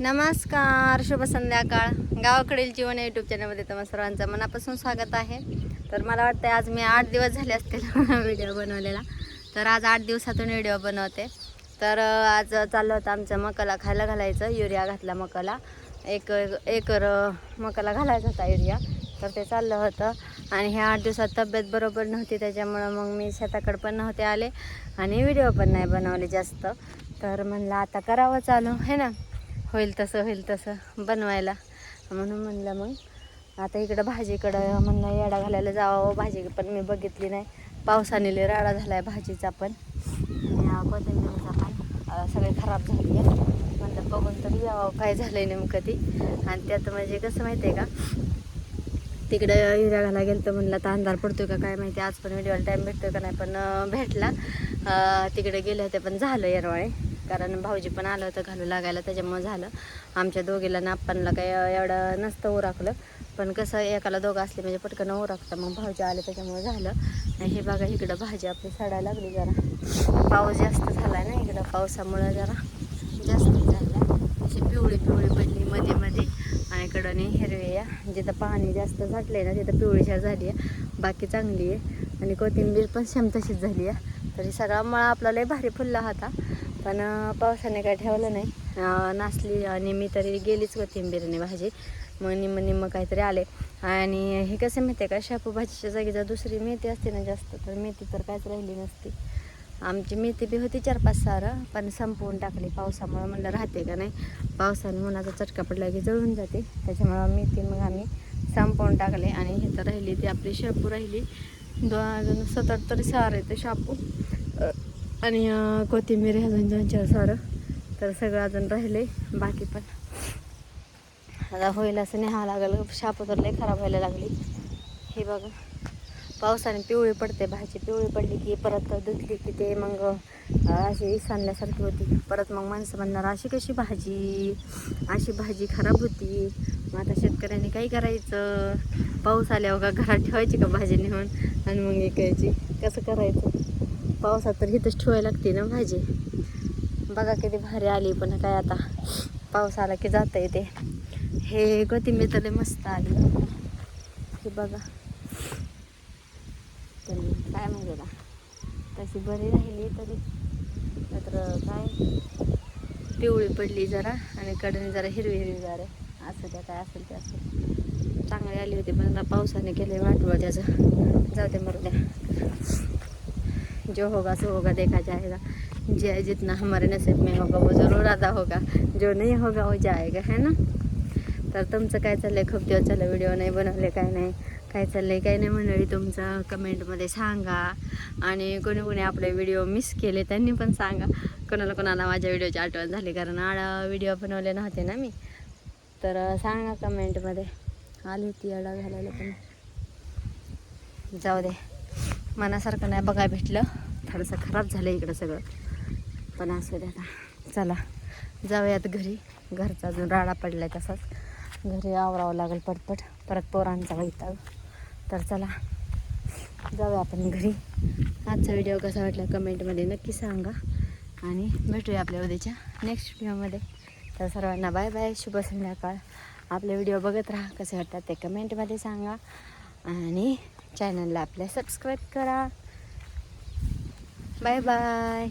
नमस्कार शुभ संध्याकाळ. गावाकडील जीवन यूट्यूब चॅनलमध्ये तुम्हा सर्वांचं मनापासून स्वागत आहे. तर मला वाटतं आज मी आठ दिवस झाले असतील व्हिडिओ बनवलेला. तर आज आठ दिवसातून व्हिडिओ बनवते. तर आज चाललं होतं आमचं मकाला खायला घालायचं युरिया घातला मकाला. एक एकर मकाला घालायचा होता युरिया. तर ते चाललं होतं. आणि ह्या आठ दिवसात तब्येत बरोबर नव्हती त्याच्यामुळं मग मी शेताकडे पण नव्हते आले आणि व्हिडिओ पण नाही बनवले जास्त. तर म्हणलं आता करावं चालू है ना? होईल तसं होईल तसं बनवायला. म्हणून म्हणलं मग आता इकडं भाजीकडं म्हणलं येडा घालायला जावं. भाजी पण मी बघितली नाही. पावसाने लय राडा झाला आहे भाजीचा पण. आणि कोथिंबीरचा पण. सगळे सगळी खराब झाली आहे म्हणलं बघून तरी यावं. काय झालं आहे नेमकं ती? आणि त्यात म्हणजे कसं माहिती आहे का? तिकडे हिरा घाला गेलं तर म्हणलं तर अंधार पडतोय का काय माहिती. आज पण व्हिडिओला टाईम भेटतोय का नाही पण भेटला. तिकडे गेले होते पण झालं येरवाळे. कारण भाऊजी पण आलं होतं घालू लागायला त्याच्यामुळं झालं. आमच्या दोघीला ना काय काही एवढं नसतं उराकलं. पण कसं एकाला दोघं असले म्हणजे पटकन उराकतं. मग भाऊजी आले त्याच्यामुळे झालं. आणि हे बघा इकडं भाजी आपली सडायला लागली जरा. पाऊस जास्त झाला ना इकडं पावसामुळं जरा जास्त झाला अशी पिवळी पिवळी पडली मध्ये मध्ये. आणि इकडं हिरवी या जिथं पाणी जास्त झाटलं आहे ना तिथं पिवळीशार झाली आहे. बाकी चांगली आहे. आणि कोथिंबीर पण सेम तशीच झाली आहे. तरी सगळा मळा आपल्याला भारी फुलला होता. पण पावसाने काय ठेवलं नाही. नाचली आणि मी तरी गेलीच कोथिंबीरने भाजी. मग निम्म निम्म काहीतरी आले. आणि हे कसं माहिती आहे का शापू भाजीच्या जागी जर दुसरी मेथी असते ना जास्त तर मेथी तर काहीच राहिली नसती. आमची मेथी बी होती चार पाच सारं पण संपवून टाकली पावसामुळं. म्हणलं राहते का नाही? पावसाने उन्हाचा चटका पडला की जळून जाते. त्याच्यामुळं मेथी मग आम्ही संपवून टाकले. आणि हे तर राहिली ती आपली शापू राहिली. दोन सात सतत तरी सार आहे ते शापू आणि कोथिंबीर अजून दोन सारं. तर सगळं अजून राहिले. बाकी पण. आता होईल असं न्यावं लागेल. शापू तर लई खराब व्हायला लागली. हे बघा. पावसाने पिवळी पडते. भाजी पिवळी पडली की परत धुतली की ते मग अशी सांडल्यासारखी होती. परत मग माणसं म्हणणार अशी कशी भाजी? अशी भाजी खराब होती. मग आता शेतकऱ्यांनी काय करायचं? पाऊस आल्यावर का घरात ठेवायची का भाजी नेऊन? आणि मग विकायची कसं करायचं? पावसात तर इथंच ठेवायला लागते ना भाजी. बघा किती भारी आली पण काय आता. पाऊस आला की जाता येते. हे कोथिंबीर तर मस्त आली. हे बघा. तर काय म्हणजे तशी बरी राहिली तरी. मात्र काय? पिवळी पडली जरा आणि कडने जरा हिरवी हिरवी जरा असं त्या काय असेल ते असेल. चांगली आली होती पण आता पावसाने केले वाटवं त्याचं. जाऊ दे मरू द्या. जो होगा सो होगा देखा जाएगा। जे जितना हमारे नसीब में होगा वो जरूर अदा होगा। जो नहीं होगा वो जाएगा है ना? तर तुमचं काय चाललंय? खूप दिवस झालं व्हिडिओ नाही बनवले काय नाही? काय चाललंय काय नाही मंडळी तुमचं? कमेंटमध्ये सांगा. आणि कोणी कोणी आपले व्हिडिओ मिस केले त्यांनी पण सांगा. कोणाला कोणाला माझ्या व्हिडिओची आठवण झाली? कारण आडा व्हिडिओ बनवले नव्हते ना मी. तर सांगा कमेंटमध्ये आली होती आडा घालायला पण. जाऊ दे. मनासारखं नाही बघा भेटलं. थोडंसं खराब झालं इकडं सगळं. पण असू दे आता. चला जाऊयात घरी. घरचा अजून राडा आहे तसाच. घरी आवरावं लागेल पटपट. परत पोरांचा वैताग. तर चला जाऊया आपण घरी. आजचा व्हिडिओ कसा वाटला कमेंटमध्ये नक्की सांगा. आणि भेटूया आपल्या उद्याच्या नेक्स्ट व्हिडिओमध्ये तर सर्वांना बाय बाय शुभ संध्याकाळ. आपले व्हिडिओ बघत राहा कसे वाटतात ते कमेंटमध्ये सांगा. आणि चॅनलला आपल्या सबस्क्राईब करा. Bye bye